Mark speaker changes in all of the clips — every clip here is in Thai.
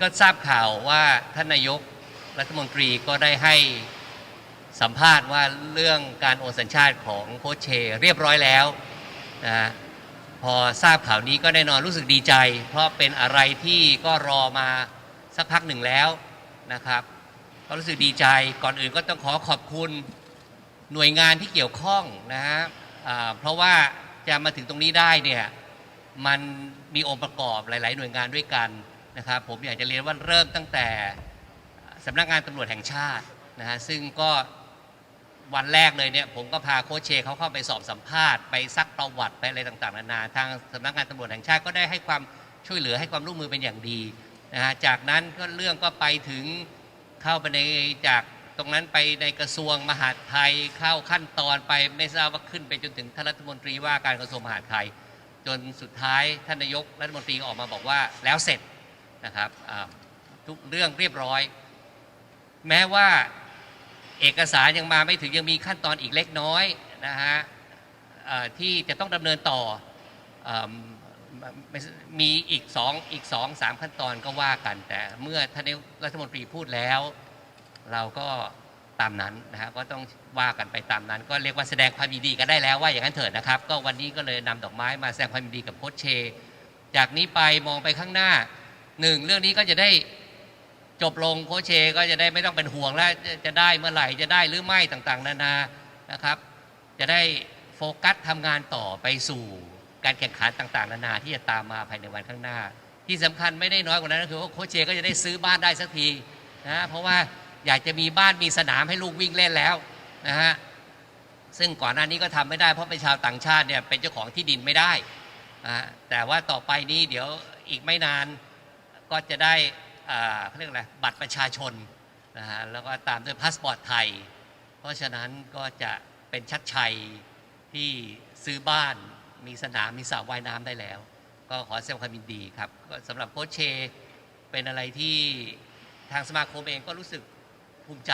Speaker 1: ก็ทราบข่าวว่าท่านนายกรัฐมนตรีก็ได้ให้สัมภาษณ์ว่าเรื่องการโอนสัญชาติของโคชเชเรียบร้อยแล้วนะฮะพอทราบข่าวนี้ก็แน่นอนรู้สึกดีใจ เพราะเป็นอะไรที่ก็รอมาสักพักหนึ่งแล้วนะครับ ก็รู้สึกดีใจก่อนอื่นก็ต้องขอขอบคุณหน่วยงานที่เกี่ยวข้องนะฮะเพราะว่าจะมาถึงตรงนี้ได้เนี่ยมันมีองค์ประกอบหลาย ๆ หน่วยงานด้วยกัน นะครับผมอยากจะเรียนว่าเริ่มตั้งแต่สำนักงานตำรวจแห่งชาตินะฮะซึ่งก็วันแรกเลยเนี่ยผมก็พาโค้ชเชเขาเข้าไปสอบสัมภาษณ์ไปซักประวัติไปอะไรต่างๆนานาทางสำนักงานตำรวจแห่งชาติก็ได้ให้ความช่วยเหลือให้ความร่วมมือเป็นอย่างดีนะฮะจากนั้นก็เรื่องก็ไปถึงเข้าไปในจากตรงนั้นไปในกระทรวงมหาดไทยเข้าขั้นตอนไปไม่ทราบว่าขึ้นไปจนถึงท่านรัฐมนตรีว่าการกระทรวงมหาดไทย จนสุดท้ายท่านนายกรัฐมนตรีออกมาบอกว่าแล้วเสร็จ นะครับทุกเรื่องเรียบร้อย แม้ว่าเอกสารยังมาไม่ถึงยังมีขั้นตอนอีกเล็กน้อยนะฮะที่จะต้องดำเนินต่ออมีอีกสองอีกสองสามขั้นตอนก็ว่ากัน แต่เมื่อท่านรัฐมนตรีพูดแล้ว เราก็ตามนั้นนะฮะก็ต้องว่ากันไปตามนั้น ก็เรียกว่าแสดงความยินดีกันได้แล้วว่าอย่างนั้นเถิดนะครับ ก็วันนี้ก็เลยนำดอกไม้มาแสดงความยินดีกับโค้ชเช จากนี้ไปมองไปข้างหน้า หนึ่งเรื่องนี้ก็จะได้จบลงโคเชก็จะได้ไม่ต้องเป็นห่วงแล้วจะได้เมื่อไหร่จะได้หรือไม่ต่างๆ นานานะครับ จะได้โฟกัสทำงานต่อไปสู่การแข่งขันต่างๆ นานาที่จะตามมาภายในวันข้างหน้า ที่สำคัญไม่ได้น้อยกว่านั้นก็คือว่าโคเชก็จะได้ซื้อบ้านได้สักทีนะเพราะว่าอยากจะมีบ้านมีสนามให้ลูกวิ่งเล่นแล้วนะฮะซึ่งก่อนหน้านี้ก็ทำไม่ได้เพราะเป็นชาวต่างชาติเนี่ยเป็นเจ้าของที่ดินไม่ได้นะแต่ว่าต่อไปนี้เดี๋ยวอีกไม่นาน ก็จะได้เขาเรียกอะไรบัตรประชาชนนะฮะแล้วก็ตามด้วยพาสปอร์ตไทย เพราะฉะนั้นก็จะเป็นชัดชัยที่ซื้อบ้านมีสนามมีสระว่ายน้ำได้แล้ว ก็ขอแสดงความยินดีครับก็สำหรับโค้ชเชเป็นอะไรที่ทางสมาคมเองก็รู้สึกภูมิใจ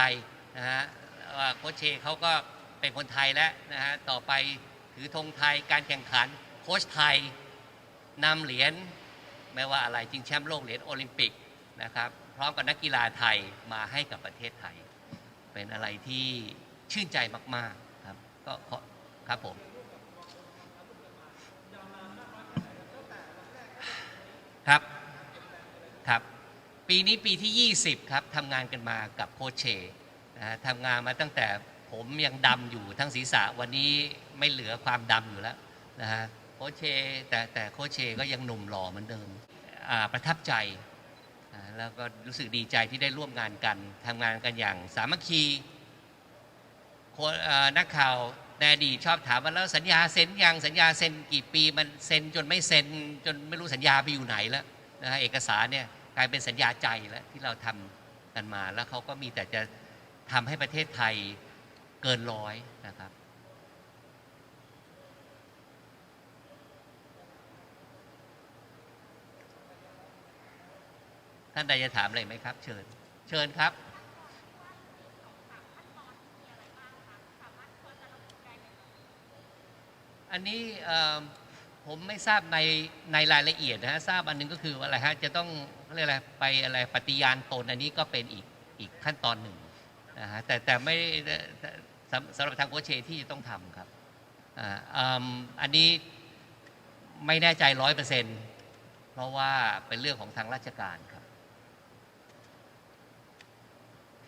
Speaker 1: นะฮะว่าโค้ชเชเขาก็เป็นคนไทยแล้วนะฮะต่อไปถือธงไทยการแข่งขันโค้ชไทยนำเหรียญ ไม่ว่าอะไรจริงแชมป์โลกเหรียญโอลิมปิกนะครับพร้อมกับนักกีฬาไทยมาให้กับประเทศไทย เป็นอะไรที่ชื่นใจมากๆครับก็ครับผมครับครับ ปีนี้ปีที่ 20 ครับทำงานกันมากับโคชเชนะฮะทำงานมาตั้งแต่ผมยังดำอยู่ทั้งศีรษะวันนี้ไม่เหลือความดำอยู่แล้วนะฮะ คชเช แต่แต่โคชเชก็ยังหนุ่มหล่อเหมือนเดิมประทับใจแล้วก็รู้สึกดีใจที่ได้ร่วมงานกันทำงานกันอย่างสามัคคีนักข่าวในอดีตชอบถามว่าแล้วสัญญาเซ็นยังสัญญาเซ็นกี่ปีมันเซ็นจนไม่เซ็นจนไม่รู้สัญญาไปอยู่ไหนแล้วนะฮะเอกสารเนี่ยกลายเป็นสัญญาใจแล้วที่เราทำกันมาแล้วเขาก็มีแต่จะทำให้ประเทศไทยเกินร้อยนะครับ ท่านใดจะถามอะไรไหมครับ เชิญ เชิญครับอันนี้ผมไม่ทราบในในรายละเอียดนะฮะทราบอันหนึงก็คือว่าอะไรฮะจะต้องเรียกอะไรไปอะไรปฏิญาณตนอันนี้ก็เป็นอีกอีกขั้นตอนหนึ่งนะฮะแต่แต่ไม่สำสำหรับทางโคชเชที่จะต้องทำครับอันนี้ไม่แน่ใจร้อยเปอร์เซ็นต์เพราะว่าเป็นเรื่องของทางราชการ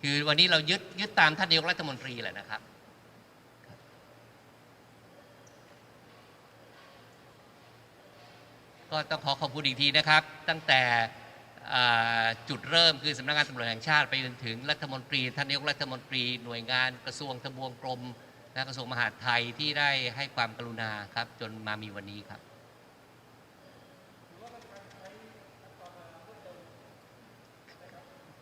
Speaker 1: คือวันนี้เรายึดยึดตามท่านนายกรัฐมนตรีแหละนะครับ ก็ต้องขอขอบคุณอีกทีนะครับ ตั้งแต่จุดเริ่มคือสำนักงานตำรวจแห่งชาติไปจนถึงรัฐมนตรีท่านนายกรัฐมนตรีหน่วยงานกระทรวงทบวงกรมและกระทรวงมหาดไทยที่ได้ให้ความกรุณาครับจนมามีวันนี้ครับ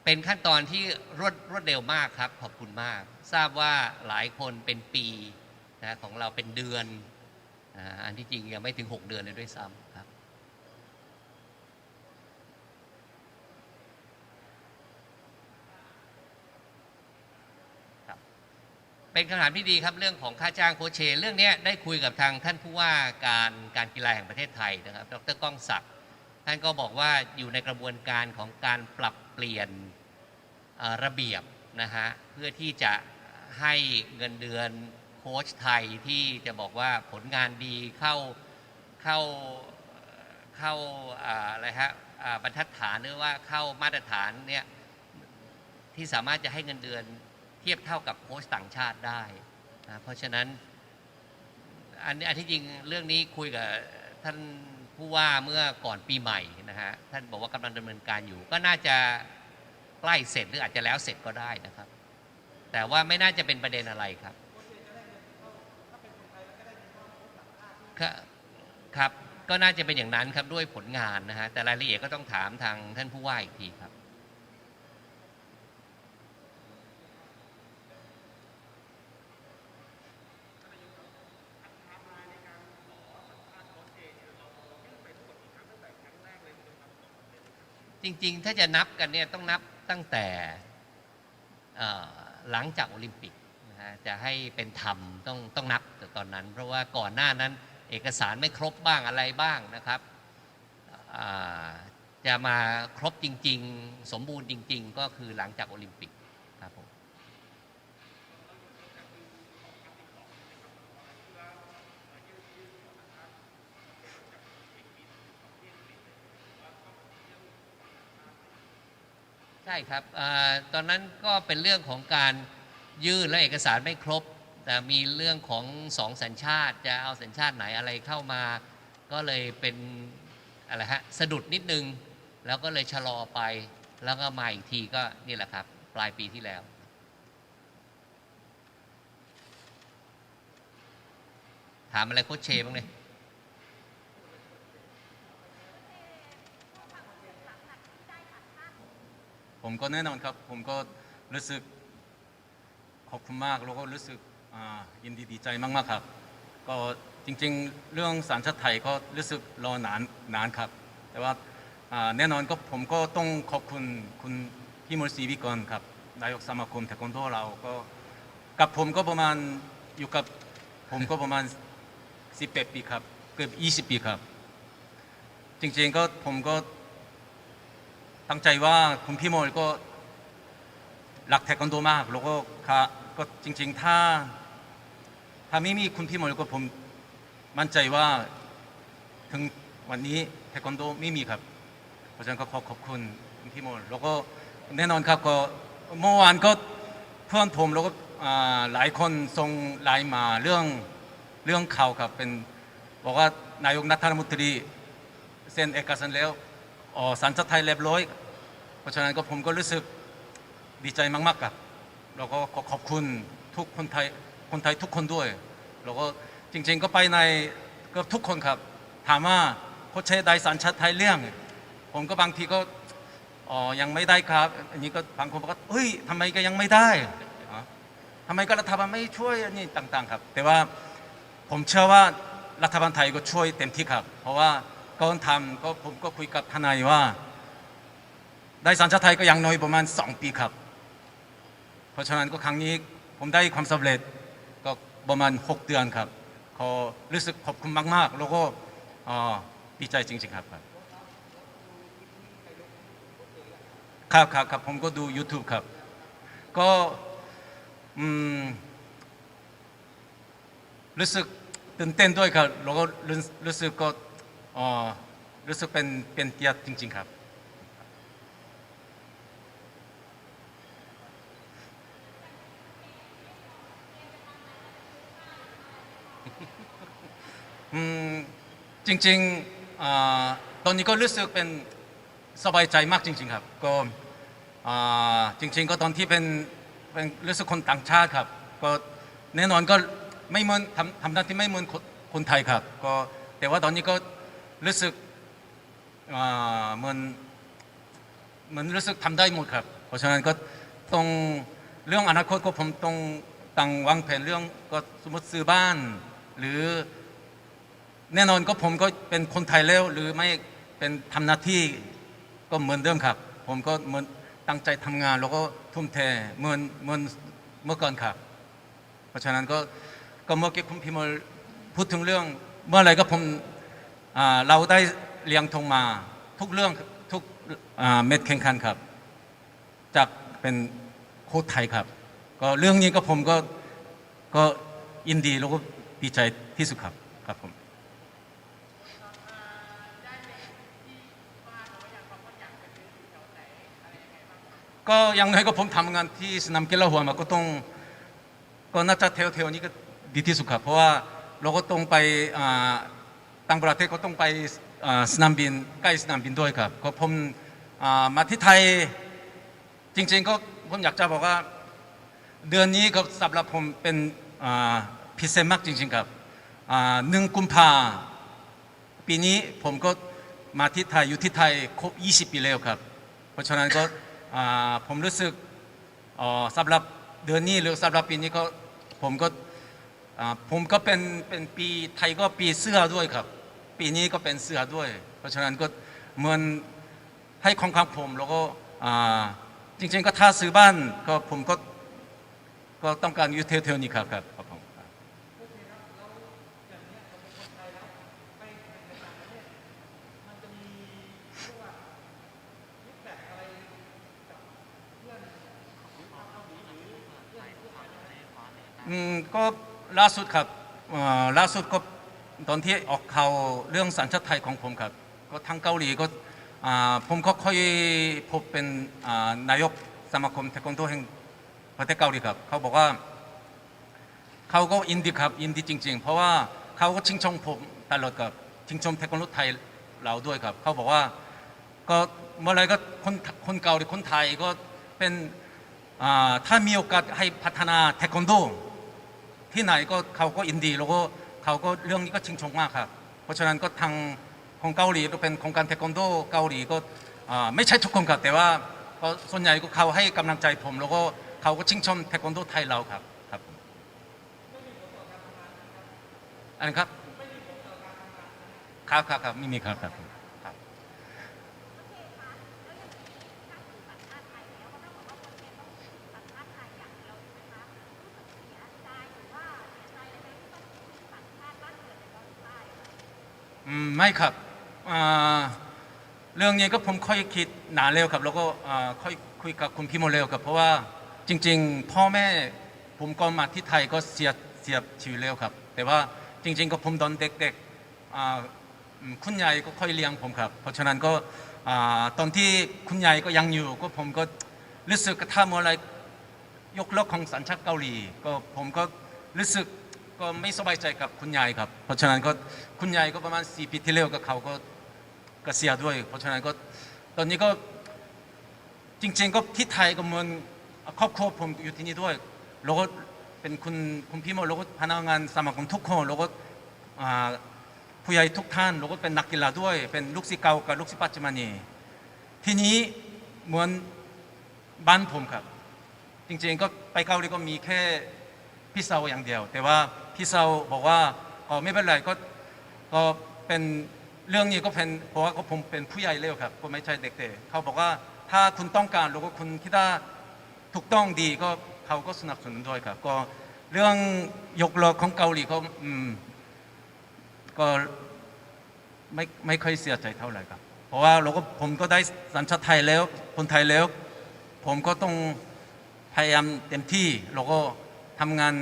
Speaker 1: เป็นขั้นตอนที่รวดรวดเร็วมากครับ ขอบคุณมาก ทราบว่าหลายคนเป็นปีนะของเราเป็นเดือนอันที่จริงยังไม่ถึง 6 เดือนเลยด้วยซ้ำครับ เป็นคำถามที่ดีครับเรื่องของค่าจ้างโคเช เรื่องนี้ได้คุยกับทางท่านผู้ว่าการการกีฬาแห่งประเทศไทยนะครับ ดรก้องศักดิ์ท่านก็บอกว่าอยู่ในกระบวนการของการปรับเปลี่ยน ระเบียบนะฮะเพื่อที่จะให้เงินเดือนโค้ชไทยที่จะบอกว่าผลงานดีเข้าเข้าเข้าอะไรฮะบรรทัดฐานหรือว่าเข้ามาตรฐานเนี่ยที่สามารถจะให้เงินเดือนเทียบเท่ากับโค้ชต่างชาติได้นะเพราะฉะนั้นอันนี้อันที่จริงเรื่องนี้คุยกับท่านผู้ว่าเมื่อก่อนปีใหม่นะฮะท่านบอกว่ากำลังดำเนินการอยู่ ก็น่าจะ ใกล้เสร็จหรืออาจจะแล้วเสร็จก็ได้นะครับ แต่ว่าไม่น่าจะเป็นประเด็นอะไรครับครับก็น่าจะเป็นอย่างนั้นครับด้วยผลงานนะฮะแต่รายละเอียดก็ต้องถามทางท่านผู้ว่าอีกทีครับจริง ๆ ถ้าจะนับกันเนี่ยต้องนับ ตั้งแต่หลังจากโอลิมปิกนะฮะจะให้เป็นธรรมต้องต้องนับแต่ตอนนั้น เพราะว่าก่อนหน้านั้นเอกสารไม่ครบบ้างอะไรบ้างนะครับจะมาครบจริง ๆ สมบูรณ์จริง ๆ ก็คือหลังจากโอลิมปิกครับผม ใช่ครับอตอนนั้นก็เป็นเรื่องของการยื่นและเอกสารไม่ครบ แต่มีเรื่องของสองสัญชาติ จะเอาสัญชาติไหนอะไรเข้ามา ก็เลยเป็นอะไรฮะสะดุดนิดนึง แล้วก็เลยชะลอไป แล้วก็มาอีกทีก็นี่แหละครับ ปลายปีที่แล้วถามอะไรโคชเชบ้างเลย
Speaker 2: ผมก็แน่นอนครับ ผมก็รู้สึกขอบคุณมากแล้วก็รู้สึกยินดีดีใจมากๆครับ ก็จริงๆ เรื่องสัญชาติไทยก็รู้สึกรอนานนานครับ แต่ว่าอ่าแน่นอนก็ผมก็ต้องขอบคุณคุณพี่มลศรีวิกรครับนายกสมาคมเทควันโดเราก็กับผมก็ประมาณอยู่กับผมก็ประมาณ 18 ปีครับ เกือบ 20 ปีครับ จริงๆก็ผมก็ ตั้งใจว่าคุณพี่โมลก็รักเทควันโดมากแล้วก็ค่ะก็จริง ๆ ถ้า ถ้าไม่มีคุณพี่โมลก็ผมมั่นใจว่าถึงวันนี้เทควันโดไม่มีครับเพราะฉะนั้นก็ขอขอบคุณคุณพี่โมลแล้วก็แน่นอนครับก็เมื่อวานก็เพื่อนผมแล้วก็อ่าหลายคนส่งไลน์มาเรื่องเรื่องข่าวครับเป็นบอกว่านายกนัทธนมนตรีเซ็นเอกสารแล้วอ๋อสัญชาติไทยเรียบร้อย เพราะฉะนั้นก็ผมก็รู้สึกดีใจมากๆครับแล้วก็ขอบคุณทุกคนไทยคนไทยทุกคนด้วย แล้วก็จริงๆก็ไปในเกือบทุกคนครับ ถามว่าโคชเชได้สัญชาติไทยเรื่อง ผมก็บางทีก็อ๋อยังไม่ได้ครับ อันนี้ก็บางคนบอกว่าเฮ้ยทำไมก็ยังไม่ได้ทำไมก็รัฐบาลไม่ช่วยอันนี้ต่างๆครับ แต่ว่าผมเชื่อว่ารัฐบาลไทยก็ช่วยเต็มที่ครับ เพราะว่าก่อนทำก็ผมก็คุยกับทนายว่า ได้สัญชาติไทยก็ยังน้อยประมาณ 2 ปีครับ เพราะฉะนั้นก็ครั้งนี้ผมได้ความสำเร็จก็ประมาณ 6 เดือนครับขอรู้สึกขอบคุณมาก ๆ แล้วก็อ่าดีใจจริง ๆ ครับครับครับครับครับผมก็ดู YouTube ครับ ก็รู้สึกตื่นเต้นด้วยครับแล้วก็รู้สึกก็รู้สึกเป็นเป็นเกียรติจริง ๆ ครับ อืมจริงๆอ่าตอนนี้ก็รู้สึกเป็นสบายใจมากจริง ๆ ครับ ก็อ่าจริง ๆ ก็ตอนที่เป็นเป็นรู้สึกคนต่างชาติครับ ก็แน่นอนก็ไม่เหมือนทำทำหน้าที่ไม่เหมือนคนคนไทยครับ ก็แต่ว่าตอนนี้ก็รู้สึกอ่าเหมือนเหมือนรู้สึกทำได้หมดครับ เพราะฉะนั้นก็ต้องเรื่องอนาคตก็ผมต้องตั้งวางแผนเรื่องก็สมมติซื้อบ้าน หรือ แน่นอนก็ผมก็เป็นคนไทยแล้วหรือไม่เป็นทำหน้าที่ก็เหมือนเดิมครับ ผมก็เหมือนตั้งใจทำงาน แล้วก็ทุ่มเทเหมือนเหมือนเมื่อก่อนครับ เพราะฉะนั้นก็ก็เมื่อกี้คุณพิมลพูดถึงเรื่อง เมื่อไรก็ผมเราได้เลี้ยงทงมา ทุกเรื่องทุกเม็ดแข่งขันครับ จากเป็นโค้ชไทยครับ ก็เรื่องนี้ก็ผมก็ก็ยินดีแล้วก็ดีใจที่สุดครับ ก็อยังไงก็ผมทำงานที่สนามกีฬาหัวมาก็ต้องก็น่าจะเทวเทวนี้ก็ดีที่สุดครับเพราะว่าเราก็ต้องไปต่างประเทศก็ต้องไปสนามบินใกล้สนามบินด้วยครับก็ผมมาที่ไทยจริงๆก็ผมอยากจะบอกว่า เดือนนี้ก็สำหรับผมเป็นพิเศษมากจริงๆครับหนึ่งกุมภาปีนี้ผมก็มาที่ไทยอยู่ที่ไทยครบ 20 ปีแล้วครับ เพราะฉะนั้นก็ ผมรู้สึกสำหรับเดือนนี้หรือสำหรับปีนี้ก็ผมก็ผมก็เป็นเป็นปีไทยก็ปีเสื้อด้วยครับ ปีนี้ก็เป็นเสื้อด้วย เพราะฉะนั้นก็เหมือนให้ของความผมแล้วก็จริงๆก็ถ้าซื้อบ้านก็ผมก็ก็ต้องการอยู่เทวๆนี้ครับครับครับผมครับ อืมก็ล่าสุดครับเอ่อล่าสุดก็ตอนที่ออกข่าวเรื่องสัญชาติไทยของผมครับ ก็ทางเกาหลีก็อ่าผมก็ค่อยพบเป็นอ่านายกสมาคมเทควันโดแห่งประเทศเกาหลีครับ เขาบอกว่า เขาก็ยินดีครับยินดีจริง ๆ เพราะว่าเขาก็ชิงชมผมตลอดกับชิงชมเทควันโดไทยเราด้วยครับ เขาบอกว่าก็เมื่อไรก็คนคนเกาหลีคนไทยก็เป็นอ่าถ้ามีโอกาสให้พัฒนาเทควันโด ที่ไหนก็เขาก็อินดีแล้วก็เขาก็เรื่องนี้ก็ชิงชงมากครับ เพราะฉะนั้นก็ทางของเกาหลีก็เป็นโครงการเทควันโดเกาหลีก็ไม่ใช่ทุกคนครับแต่ว่าก็ส่วนใหญ่ก็เขาให้กำลังใจผม แล้วก็เขาก็ชิงชมเทควันโดไทยเราครับครับอันนี้ครับครับครับครับไม่มีครับครับ อืมไม่ครับอ่าเรื่องนี้ก็ผมค่อยคิดนานเร็วครับ แล้วก็อ่าค่อยคุยกับคุณพี่โมเร็วครับ เพราะว่าจริง ๆ พ่อแม่ผมก็มาที่ไทยก็เสียเสียชีวิตเร็วครับ แต่ว่าจริง ๆ ก็ผมตอนเด็กๆอ่าอืมคุณยายก็ค่อยเลี้ยงผมครับ เพราะฉะนั้นก็อ่าตอนที่คุณยายก็ยังอยู่ ก็ผมก็รู้สึกกระทำอะไร ยกเลิกของสัญชาติเกาหลี ก็ผมก็รู้สึก ก็ไม่สบายใจกับคุณยายครับ เพราะฉะนั้นก็คุณยายก็ประมาณ4ปีที่แล้วก็เขาก็เกษียณด้วย เพราะฉะนั้นก็ตอนนี้ก็จริง ๆ ก็ที่ไทยก็เหมือนครอบครัวผมอยู่ที่นี่ด้วยแล้วก็เป็นคุณคุณพี่โมแล้วก็พนักงานสมาคมทุกคนแล้วก็ผู้ใหญ่ทุกท่านแล้วก็เป็นนักกีฬาด้วย เป็นลูกศิษย์เก่ากับลูกศิษย์ปัจจุบันนี้ที่นี้เหมือนบ้านผมครับ จริงๆก็ไปเกาหลีก็มีแค่พี่เซาอย่างเดียว แต่ว่า พี่เซาบอกว่าอ๋อไม่เป็นไรก็ก็เป็นเรื่องนี้ก็เป็นเพราะว่าผมเป็นผู้ใหญ่แล้วครับก็ไม่ใช่เด็กๆเขาบอกว่าถ้าคุณต้องการหรือว่าคุณคิดว่าถูกต้องดีก็เขาก็สนับสนุนด้วยครับ ก็เรื่องยกเลิกของเกาหลีก็อืมก็ไม่ไม่ค่อยเสียใจเท่าไหร่ครับ เพราะว่าเราก็ผมก็ได้สัญชาติไทยแล้ว คนไทยแล้ว ผมก็ต้องพยายามเต็มที่เราก็ทำงาน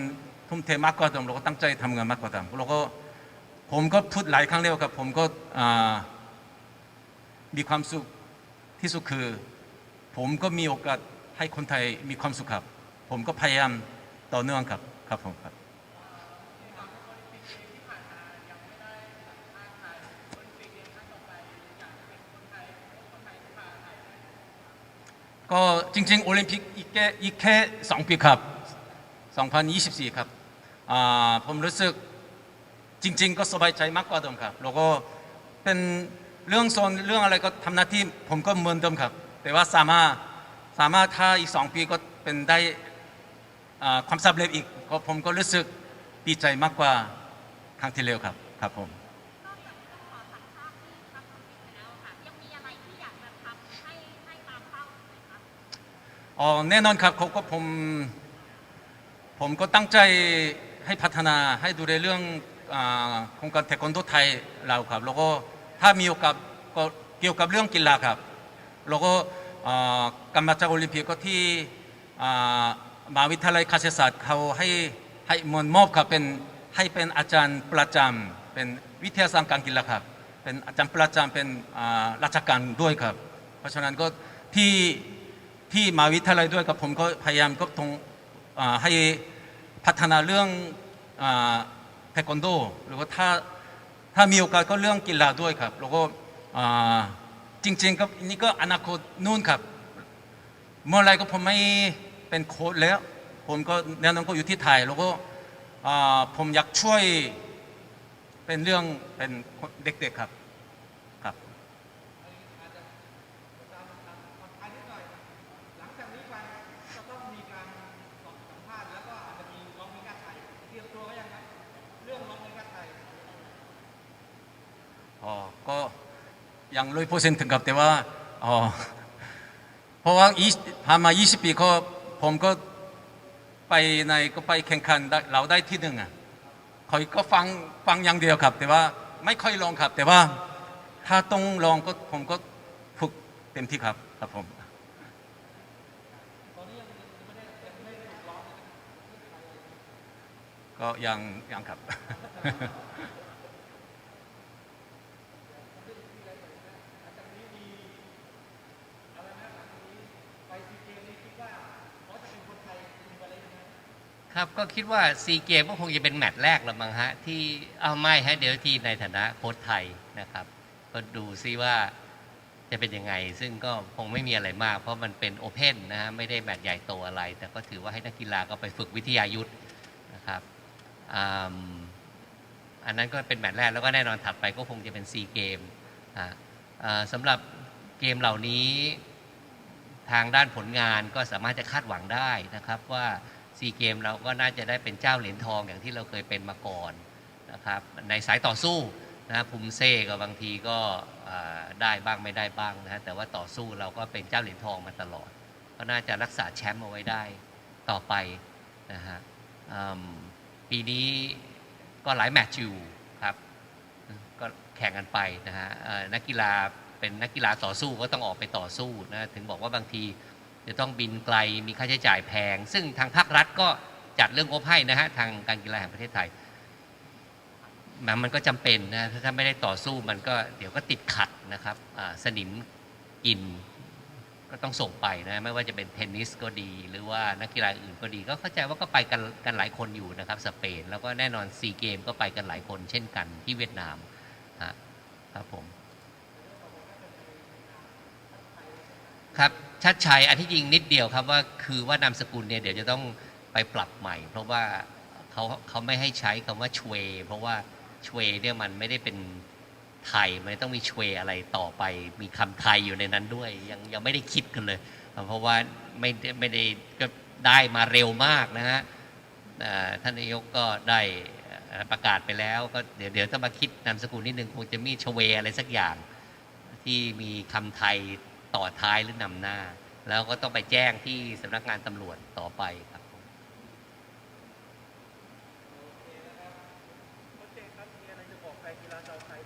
Speaker 2: ทุ่มเทมากกว่าเดิมเราก็ตั้งใจทำงานมากกว่าเดิมเราก็ผมก็พูดหลายครั้งแล้วครับผมก็มีความสุขที่สุดคือ ผมก็มีโอกาสให้คนไทยมีความสุขครับ ผมก็พยายามต่อเนื่องครับครับผมครับก็จริงๆโอลิมปิกอีกแค่อีกแค่สองปีครับ2024 ครับ ผมรู้สึกจริง ๆ ก็สบายใจมากกว่าเดิมครับ แล้วก็เป็นเรื่องโซนเรื่องอะไรก็ทำหน้าที่ผมก็เหมือนเดิมครับ แต่ว่าสามารถสามารถถ้าอีกสองปีก็เป็นได้อ่าความสำเร็จอีกก็ผมก็รู้สึกดีใจมากกว่าครั้งที่แล้วครับครับผม
Speaker 3: นอกจากจะขอสัญชาติที่ทำธุรกิจไปแล้วค่ะยังมีอะไรที่อยากจะทำให้ให้ตามเป้าไหมคะ
Speaker 2: อ๋อแน่นอนครับเขาก็ผมผมก็ตั้งใจ ให้พัฒนาให้ดูในเรื่องโครงการเทควันโดไทยเราครับแล้วก็ถ้ามีโอกาสก็เกี่ยวกับเรื่องกีฬาครับแล้วก็อ่ากำมาจากโอลิมปิกก็ที่มหาวิทยาลัยเกษตรศาสตร์เขาให้ให้มอนมอบครับเป็นให้เป็นอาจารย์ประจำเป็นวิทยาศาสตร์การกีฬาครับเป็นอาจารย์ประจำเป็นราชการด้วยครับ เพราะฉะนั้นก็ที่ที่มหาวิทยาลัยด้วยกับผมก็พยายามก็ตรงให้ พัฒนาเรื่องเทควันโดหรือว่าถ้าถ้ามีโอกาสก็เรื่องกีฬาด้วยครับ แล้วก็จริงๆก็นี่ก็อนาคตนู่นครับ เมื่อไรก็ผมไม่เป็นโค้ชแล้ว ผมก็แนวโน้มก็อยู่ที่ไทย แล้วก็ผมอยากช่วยเป็นเรื่องเป็นเด็กๆครับ อ๋อ ก็ ยังร้อยเปอร์เซนต์ถึงกับแต่ว่าอ๋อว่าอีผ่านมา 20 ปีก็ผมก็ไปในก็ไปแข่งขันได้เราได้ที่หนึ่งอะคอยก็ฟังฟังอย่างเดียวครับ แต่ว่าไม่ค่อยลองครับ แต่ว่าถ้าต้องลองก็ผมก็ฝึกเต็มที่ครับครับผม ก็ยังยังครับ
Speaker 1: ครับก็คิดว่าซีเกมก็คงจะเป็นแมตช์แรกละมั้งฮะ ที่เอาไม่ฮะเดี๋ยวทีในฐานะโค้ชไทยนะครับ ก็ดูซิว่าจะเป็นยังไง ซึ่งก็คงไม่มีอะไรมาก เพราะมันเป็นโอเพ่นนะฮะไม่ได้แมตช์ใหญ่โตอะไร แต่ก็ถือว่าให้นักกีฬาก็ไปฝึกวิทยายุทธ์นะครับอ,อันนั้นก็เป็นแมตช์แรกแล้วก็แน่นอนถัดไปก็คงจะเป็นซีเกมสำหรับเกมเหล่านี้ทางด้านผลงานก็สามารถจะคาดหวังได้นะครับว่า ซีเกมเราก็น่าจะได้เป็นเจ้าเหรียญทองอย่างที่เราเคยเป็นมาก่อนนะครับในสายต่อสู้นะภูมิเซ่ก็บางทีก็ได้บ้างไม่ได้บ้างนะฮะแต่ว่าต่อสู้เราก็เป็นเจ้าเหรียญทองมาตลอด ก็น่าจะรักษาแชมป์เอาไว้ได้ต่อไปนะฮะปีนี้ก็หลายแมตช์อยู่ครับก็แข่งกันไปนะฮะนักกีฬาเป็นนักกีฬาต่อสู้ก็ต้องออกไปต่อสู้นะถึงบอกว่าบางที จะต้องบินไกลมีค่าใช้จ่ายแพง ซึ่งทางภาครัฐก็จัดเรื่องงบให้นะฮะทางการกีฬาแห่งประเทศไทยมันก็จำเป็นนะถ้าไม่ได้ต่อสู้มันก็เดี๋ยวก็ติดขัดนะครับสนิมกินก็ต้องส่งไปนะไม่ว่าจะเป็นเทนนิสก็ดี หรือว่านักกีฬาอื่นก็ดี ก็เข้าใจว่าก็ไปกันกันหลายคนอยู่นะครับสเปน แล้วก็แน่นอนซีเกมก็ไปกันหลายคนเช่นกันที่เวียดนามฮะครับผมครับ ชัดชัยอันที่จริงนิดเดียวครับว่าคือว่านามสกุลเนี่ยเดี๋ยวจะต้องไปปรับใหม่ เพราะว่าเขาเขาไม่ให้ใช้คำว่าชเว เพราะว่าชเวเนี่ยมันไม่ได้เป็นไทยมันต้องมีชเวอะไรต่อไป มีคำไทยอยู่ในนั้นด้วย ยังยังไม่ได้คิดกันเลย เพราะว่าไม่ได้ไม่ได้ก็ได้มาเร็วมากนะฮะท่านนายกก็ได้ประกาศไปแล้วก็เดี๋ยวเดี๋ยวต้องมาคิดนามสกุลนิดนึงคงจะมีชเวอะไรสักอย่าง ที่มีคำไทย ต่อท้ายหรือนำหน้า แล้วก็ต้องไปแจ้งที่สำนักงานตำรวจต่อไปครับผม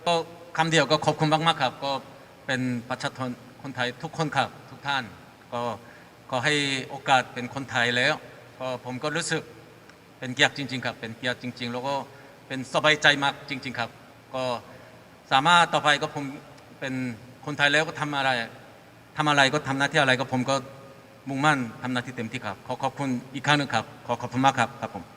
Speaker 2: ก็คำเดียวก็ขอบคุณมากๆครับ ก็เป็นประชาชนคนไทยทุกคนครับทุกท่าน ก็ก็ให้โอกาสเป็นคนไทยแล้วก็ผมก็รู้สึกเป็นเกียรติจริง ๆ ครับ เป็นเกียรติจริง ๆ แล้วก็เป็นสบายใจมากจริง ๆ ครับ ก็สามารถต่อไปก็ผมเป็นคนไทยแล้วก็ทำอะไร ทำอะไรก็ทำหน้าที่อะไรก็ผมก็มุ่งมั่นทำหน้าที่เต็มที่ครับ ขอขอบคุณอีกครั้งหนึ่งครับ ขอขอบคุณมากครับครับผม